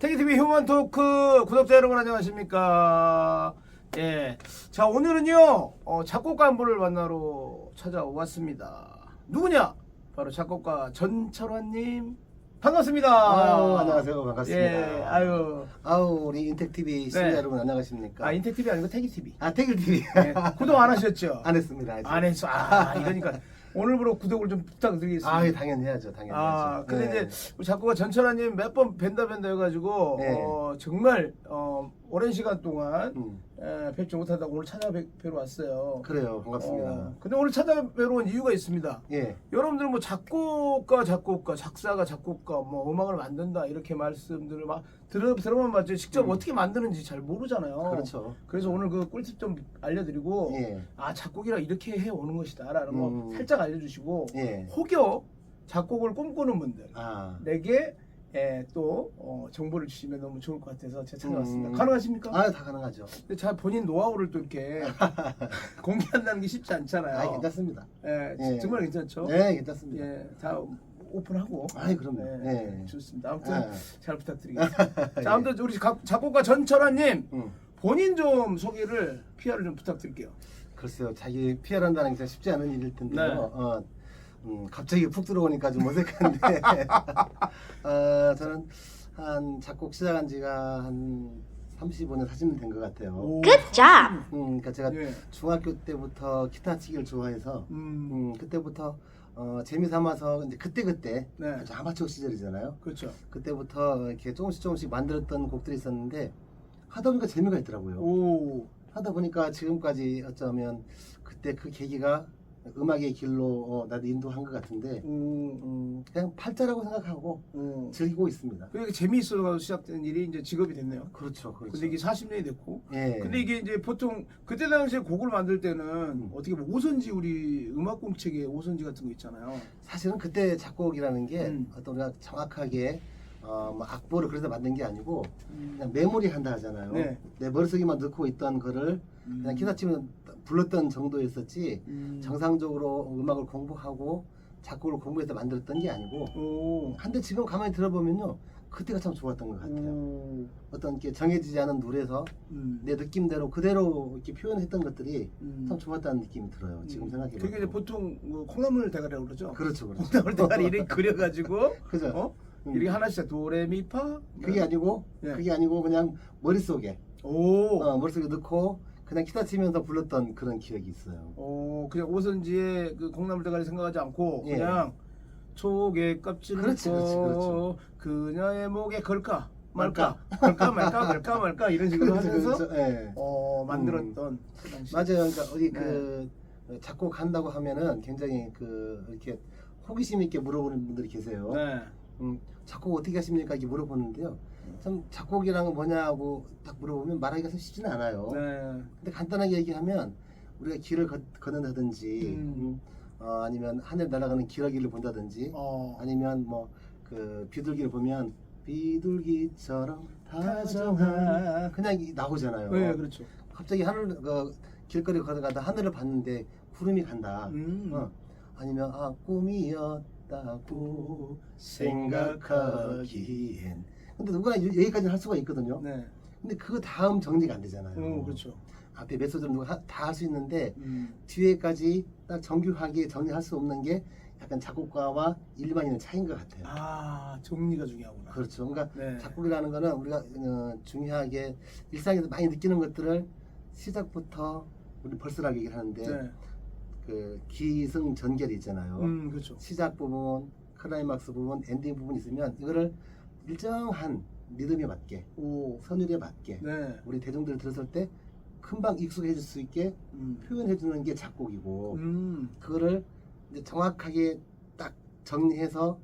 테기TV 휴먼 토크 구독자 여러분 안녕하십니까? 예. 자, 오늘은요, 어, 작곡가 한 분을 만나러 찾아왔습니다. 누구냐? 바로 작곡가 전철환님. 반갑습니다. 아유, 안녕하세요. 반갑습니다. 예, 아유. 아우 우리 인텍 TV 시청자 네. 여러분 안녕하십니까? 아, 인텍TV 아니고 테기TV. 아 태길 TV 예. 구독 안 하셨죠? 안 했습니다. 아직. 안 했어. 아, 이러니까. 오늘부로 구독을 좀 부탁드리겠습니다. 아, 당연히 해야죠. 당연히 아, 해야죠. 근데 네. 이제 우리 작곡가 전철아님 몇 번 뵌다 뵌다 해가지고 네. 어, 정말 어, 오랜 시간 동안 음, 에, 뵙지 못하다가 오늘 찾아뵈러 왔어요. 그래요. 반갑습니다. 어, 근데 오늘 찾아뵈러 온 이유가 있습니다. 예. 여러분들 뭐 작곡가 작곡가 작사가 작곡가 뭐 음악을 만든다 이렇게 말씀들을 막 들어 들어만 봤지 직접 음. 어떻게 만드는지 잘 모르잖아요. 그렇죠. 그래서 오늘 그 꿀팁 좀 알려드리고 예. 아 작곡이라 이렇게 해 오는 것이다라는 거 음. 살짝 알려주시고 예. 혹여 작곡을 꿈꾸는 분들 아. 내게 예, 또 어, 정보를 주시면 너무 좋을 것 같아서 제가 찾아왔습니다. 음. 가능하십니까? 아, 다 가능하죠. 근데 자 본인 노하우를 또 이렇게 공개한다는 게 쉽지 않잖아요. 아, 괜찮습니다. 예, 예. 정말 괜찮죠? 네, 괜찮습니다. 예, 다 오픈하고. 아이, 그럼요. 예, 예. 좋습니다. 아무튼 아. 잘 부탁드리겠습니다. 예. 자, 아무튼 우리 작- 작곡가 전철아님 음. 본인 좀 소개를 PR을 좀 부탁드릴게요. 글쎄요. 자기 피해한다는 게참 쉽지 않은 일일 텐데요. 네. 어, 음, 갑자기 푹 들어오니까 좀 어색한데. 어, 저는 한 작곡 시작한 지가 한 35년, 40년 된 것 같아요. 오, Good job. 음, 그러니까 제가 예. 중학교 때부터 기타 치기를 좋아해서 음, 음, 그때부터 어, 재미 삼아서 이제 그때 그때 네. 아마추어 시절이잖아요. 그렇죠. 그때부터 이렇게 조금씩 조금씩 만들었던 곡들이 있었는데 하다 보니까 재미가 있더라고요. 오, 하다 보니까 지금까지 어쩌면 그때 그 계기가 음악의 길로 어, 나도 인도한 것 같은데 오, 음, 그냥 팔자라고 생각하고 오. 즐기고 있습니다. 그러니까 재미있어서 시작된 일이 이제 직업이 됐네요. 그렇죠, 그렇죠. 근데 이게 40년이 됐고 예. 근데 이게 이제 보통 그때 당시에 곡을 만들 때는 음. 어떻게 보면 오선지 우리 음악 공책에 오선지 같은 거 있잖아요. 사실은 그때 작곡이라는 게 음. 어떤 우리가 정확하게 어, 뭐 악보를 그래서 만든 게 아니고 음. 그냥 메모리 한다 하잖아요. 네. 내 머릿속에만 넣고 있던 거를 그냥 기타 치면 불렀던 정도였었지 음. 정상적으로 음악을 공부하고 작곡을 공부해서 만들었던 게 아니고 오. 한데 지금 가만히 들어보면요 그때가 참 좋았던 것 같아요. 오. 어떤 게 정해지지 않은 노래에서 음. 내 느낌대로 그대로 이렇게 표현했던 것들이 음. 참 좋았다는 느낌이 들어요. 지금 음. 생각해 그게 이제. 보통 뭐 콩나물 대가리라고 그러죠. 그렇죠, 그렇죠. 콩나물 대가리 이렇게 그려가지고 그죠. 어? 음. 이렇게 하나씩 도레미파 그게 아니고 예. 그게 아니고 그냥 머릿속에 오. 어, 머릿속에 넣고 그냥 기타 치면서 불렀던 그런 기억이 있어요. 어 그냥 오선지에 그 콩나물 대가리 생각하지 않고 예. 그냥 초계 껍질을 그렇지, 그렇지, 고 그녀의 목에 걸까 말까 걸까 말까 걸까 말까 이런 식으로 그렇죠, 하면서 그렇죠. 예. 어 만들었던 그 당시. 맞아요. 그러니까 어디 네. 그 작곡한다고 하면은 굉장히 그 이렇게 호기심 있게 물어보는 분들이 계세요. 네. 음, 작곡 어떻게 하십니까? 이렇게 물어보는데요. 참 작곡이란 건 뭐냐고 딱 물어보면 말하기가 참 쉽지는 않아요. 네. 근데 간단하게 얘기하면 우리가 길을 걷, 걷는다든지 음. 음, 어, 아니면 하늘 날아가는 기러기를 본다든지 어. 아니면 뭐 그 비둘기를 보면 비둘기처럼 다정한 그냥 이- 나오잖아요. 네, 그렇죠. 갑자기 하늘 그 길거리 걸어가다 하늘을 봤는데 구름이 간다. 음. 어. 아니면 아 꿈이 었다고 생각하기엔 근데 누구나 여- 여기까지는 할 수가 있거든요. 네. 근데 그 다음 정리가 안 되잖아요. 어, 그렇죠. 앞에 메소드는 누가 다 할 수 있는데 음. 뒤에까지 딱 정교하게 정리할 수 없는 게 약간 작곡가와 일반인의 차이인 것 같아요. 아 정리가 중요하구나. 그렇죠. 그러니까 네. 작곡이라는 거는 우리가 어, 중요하게 일상에서 많이 느끼는 것들을 시작부터 우리 벌써라고 얘기를 하는데 네. 그 기승 전결이 있잖아요. 음 그렇죠. 시작 부분, 클라이막스 부분, 엔딩 부분 있으면 이거를 일정한 리듬에 맞게 오. 선율에 맞게 네. 우리 대중들 들었을 때 금방 익숙해질 수 있게 음. 표현해 주는 게 작곡이고 음. 그거를 이제 정확하게 딱 정리해서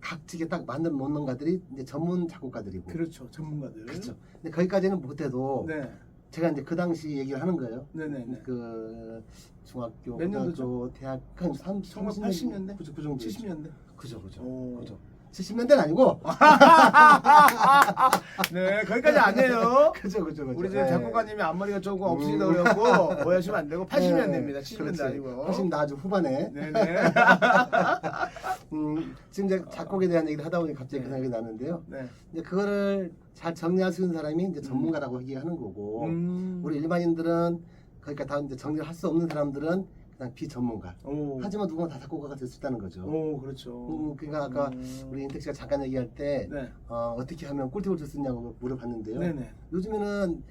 각지게 딱 만들어 놓는 가들이 이제 전문 작곡가들이고 그렇죠. 전문가들. 그렇죠. 근데 거기까지는 못해도 네. 제가 이제 그 당시 얘기를 하는 거예요. 네네네. 그 중학교, 몇 년도죠? 고등학교, 대학 한 3, 1980년대? 그죠, 그 정도. 70년대. 그죠, 그죠, 오. 그죠. 70년대는 아니고. 네, 거기까지 아니에요. 그죠, 그죠, 그죠. 우리 이제 예. 작곡가님이 앞머리가 조금 없으시다 음. 그래갖고 오해하시면 안 되고 80년대입니다. 예, 70년대 그렇지. 아니고. 80 아주 후반에. 네네. 음, 지금 이제 작곡에 대한 얘기를 하다 보니 갑자기 그 네. 생각이 나는데요. 네. 이제 그거를 잘 정리할 수 있는 사람이 이제 전문가라고 얘기하는 거고 음. 우리 일반인들은 그러니까 다 이제 정리를 할 수 없는 사람들은 그냥 비전문가. 오. 하지만 누구나 다 작곡가가 될 수 있다는 거죠. 오, 그렇죠. 음, 그러니까 아까 음. 우리 인택 씨가 잠깐 얘기할 때 네. 어, 어떻게 하면 꿀팁을 줄 수 있냐고 물어봤는데요. 네네. 요즘에는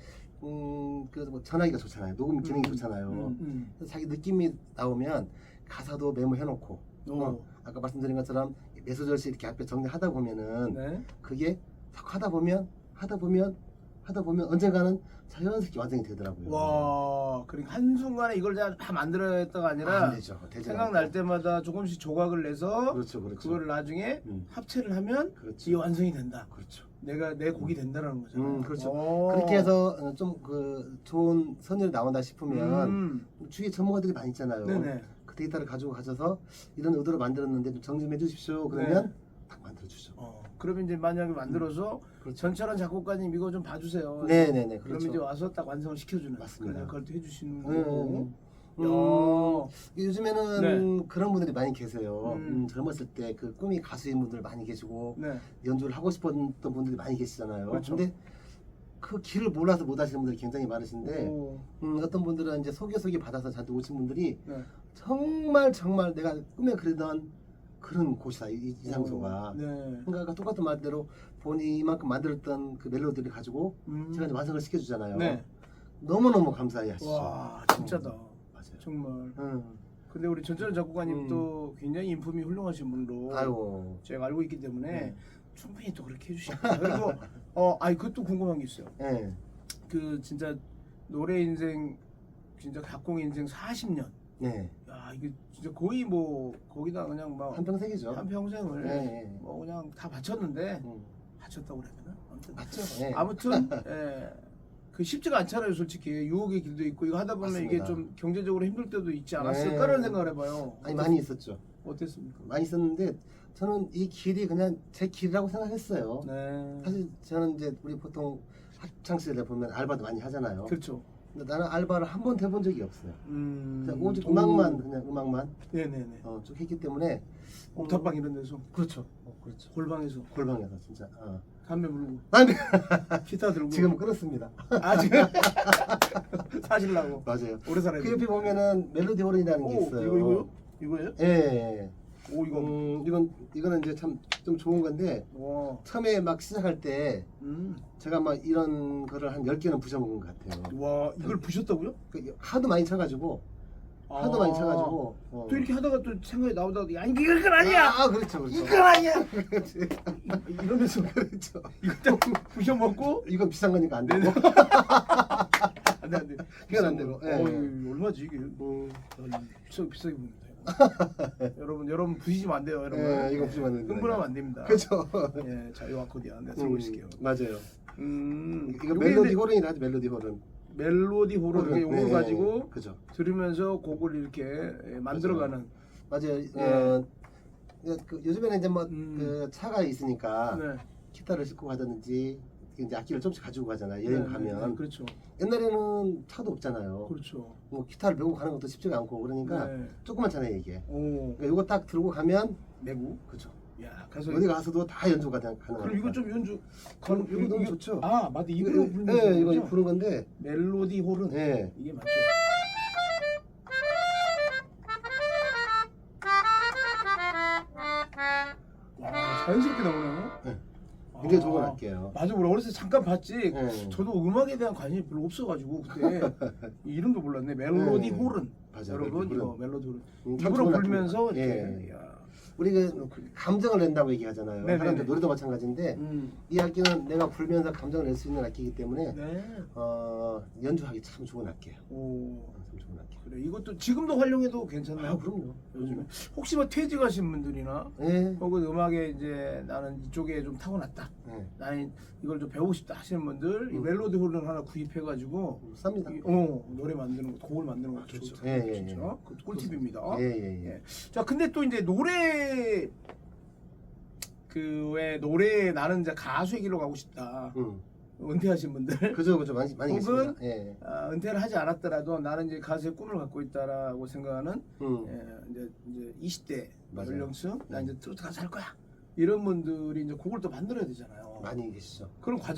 음, 그래도 뭐 전화기가 좋잖아요. 녹음 기능이 음, 좋잖아요. 음, 음. 그래서 자기 느낌이 나오면 가사도 메모해놓고 오. 어, 아까 말씀드린 것처럼 매소절씩 이렇게 앞에 정리하다 보면은 네. 그게 탁 하다 보면 하다 보면 하다 보면 언젠가는 자연스럽게 완성이 되더라고요. 와, 그러니까 한순간에 이걸 다 만들어야겠다가 아니라 안 되죠. 되지 생각날 않고. 때마다 조금씩 조각을 내서 그렇죠, 그렇죠. 그거를 나중에 음, 합체를 하면 그렇죠. 이게 완성이 된다. 그렇죠. 내가 내 곡이 된다라는 거잖아요. 음, 그렇죠. 오. 그렇게 해서 좀 그 좋은 선율이 나온다 싶으면 음. 주위에 전문가들이 많이 있잖아요. 네네. 그 데이터를 가지고 가셔서 이런 의도로 만들었는데 좀 정리 좀 해주십시오. 그러면 네. 딱 만들어주죠. 어, 그러면 이제 만약에 만들어서 그렇죠. 전철한 작곡가님 이거 좀 봐주세요. 네 네 네. 그러면 그렇죠. 이제 와서 딱 완성을 시켜주는. 맞습니다. 그런 역할도 해주시는 음, 거고. 음, 야. 요즘에는 그런 분들이 많이 계세요. 음. 음, 젊었을 때 그 꿈이 가수인 분들 많이 계시고 네. 연주를 하고 싶었던 분들이 많이 계시잖아요. 그렇죠. 근데 그 길을 몰라서 못 하시는 분들이 굉장히 많으신데 오. 음, 어떤 분들은 이제 소개 소개 받아서 저한테 오신 분들이 네. 정말 정말 내가 꿈에 그리던 그런 곳이다 이, 이- 이 장소가. 네. 그러니까 똑같은 말대로 본인이 이만큼 만들었던 그 멜로디를 가지고 음. 제가 이제 완성을 시켜주잖아요. 네. 너무너무 감사해 하시죠. 와, 진짜다. 맞아요. 정말. 응. 근데 우리 전철 작곡가님 음. 또 굉장히 인품이 훌륭하신 분으로 아유. 제가 알고 있기 때문에 네. 충분히 또 그렇게 해주십니다. 그리고 어, 아니 그것도 궁금한 게 있어요. 예. 그 진짜 노래 인생 진짜 작곡 인생 40년. 네. 야 이게 진짜 거의 뭐 거기다 그냥 막 한평생이죠. 한 평생을 네, 네. 뭐 그냥 다 바쳤는데 음. 바쳤다고 그래야 되나? 아무튼 맞죠. 네. 아무튼 예, 그 쉽지가 않잖아요, 솔직히 유혹의 길도 있고 이거 하다 보면 이게 맞습니다. 좀 경제적으로 힘들 때도 있지 않았을까라는 네. 생각을 해봐요. 아니 많이 있었죠. 어땠습니까? 많이 있었는데 저는 이 길이 그냥 제 길이라고 생각했어요. 네, 사실 저는 이제 우리 보통 학창 시절에 보면 알바도 많이 하잖아요. 그렇죠. 근데 나는 알바를 한번 해본 적이 없어요. 음, 그냥 오직 오. 음악만 그냥 음악만 네네네. 어, 쭉 했기 때문에 옥탑방 이런 데서 그렇죠. 어, 그렇죠. 골방에서 골방에서 진짜. 어. 담배 물고 아니 기타 들고 지금 끊었습니다. 아 지금 사실라고 맞아요. 오래 살아야 그 돼. 옆에 보면은 멜로디 호른이라는 게 오 있어요. 이거 이거요? 이거예요? 예, 예. 오 이거 음, 이건 이거는 이제 참 좀 좋은 건데 와, 처음에 막 시작할 때 음, 제가 막 이런 거를 한 10개는 부셔 먹은 것 같아요. 와 이걸 부셨다고요? 그 하도 많이 쳐가지고 하도 아. 많이 쳐가지고 어. 또 이렇게 하다가 또 생각이 나오다가 야 이거 그건 아니야 아 그렇죠 그렇죠 이건 아니야 그렇지. 이러면서 그렇죠 이거 딱 부셔 먹고 이건 비싼 거니까 안 되고. 안돼 안돼 그건 안 되고, 예. 어 이거 얼마지 이게 음, 야, 비싸 비싸게 이거. 여러분 여러분 부시면 안 돼요 여러분 예, 이거 부시면 안 됩니다. 흥분하면 안 됩니다 그렇죠 예 자유 아코디언 내가 들고 음, 있을게요 맞아요 음 이거 요게 멜로디 근데 호른이라 하죠 멜로디 호른 멜로디 호른 호른. 용어를 네, 가지고 그죠 들으면서 곡을 이렇게 예, 만들어가는 맞아요 예. 어, 그 요즘에는 이제 뭐 음. 그 차가 있으니까 네. 기타를 싣고 가든지 이제 악기를 조금씩 가지고 가잖아요. 여행 네, 가면. 네, 네, 그렇죠. 옛날에는 차도 없잖아요. 그렇죠. 뭐 기타를 메고 가는 것도 쉽지가 않고 그러니까 네. 조그맣잖아요 이게 오. 그러니까 이거 딱 들고 가면 매구 그죠 야 가서 어디 가서도 다 연주가 가- 가능하니까 그럼 이거 좀 연주 그럼 이거 너무 좋죠? 아 이거 입으로 이거- 부르는 네, 이거? 부른 건데. 멜로디 홀은 예. 이게 맞죠? 와 자연스럽게 나오네요. 네. 아, 좋은 악기예요 맞아 우리 어렸을 때 잠깐 봤지 예. 저도 음악에 대한 관심이 별로 없어가지고 그때 이 이름도 몰랐네 멜로디 네. 홀은 맞아요 여러분 멜로디 이거 홀은. 멜로디 홀은 음, 참 입으로 좋은 불면서 악기입니다. 이렇게 예. 야. 우리 그 감정을 낸다고 얘기하잖아요 네 네 네. 사람들 노래도 마찬가지인데 음. 이 악기는 내가 불면서 감정을 낼 수 있는 악기이기 때문에 네. 어, 연주하기 참 좋은 악기예요 오 악기 그래 이것도 지금도 활용해도 괜찮나요? 아 그럼요 요즘에 혹시 뭐 퇴직하신 분들이나 예. 혹은 음악에 이제 나는 이쪽에 좀 타고났다. 예. 나는 이걸 좀 배우고 싶다 하시는 분들 이 음. 멜로디 홀은 하나 구입해가지고 음, 쌉니다 이- 어 노래 만드는 거, 곡을 만드는 거 아, 좋죠. 좋죠. 예, 예, 진짜 예. 그 꿀팁입니다. 예 예 예 예. 자 근데 또 이제 노래 그 왜 노래 나는 이제 가수 얘기로 가고 싶다. 음. 은퇴하신 분들 그죠 그죠 많이 많이 혹은 계십니다. 예. 아, 은퇴를 하지 않았더라도 나는 이제 가수의 꿈을 갖고 있다라고 생각하는 음. 예, 이제, 이제 20대 맞아요. 연령층 나 음. 이제 트로트 가수 할 거야 이런 분들이 이제 곡을 또 만들어야 되잖아요. 많이 계시죠. 그런 과정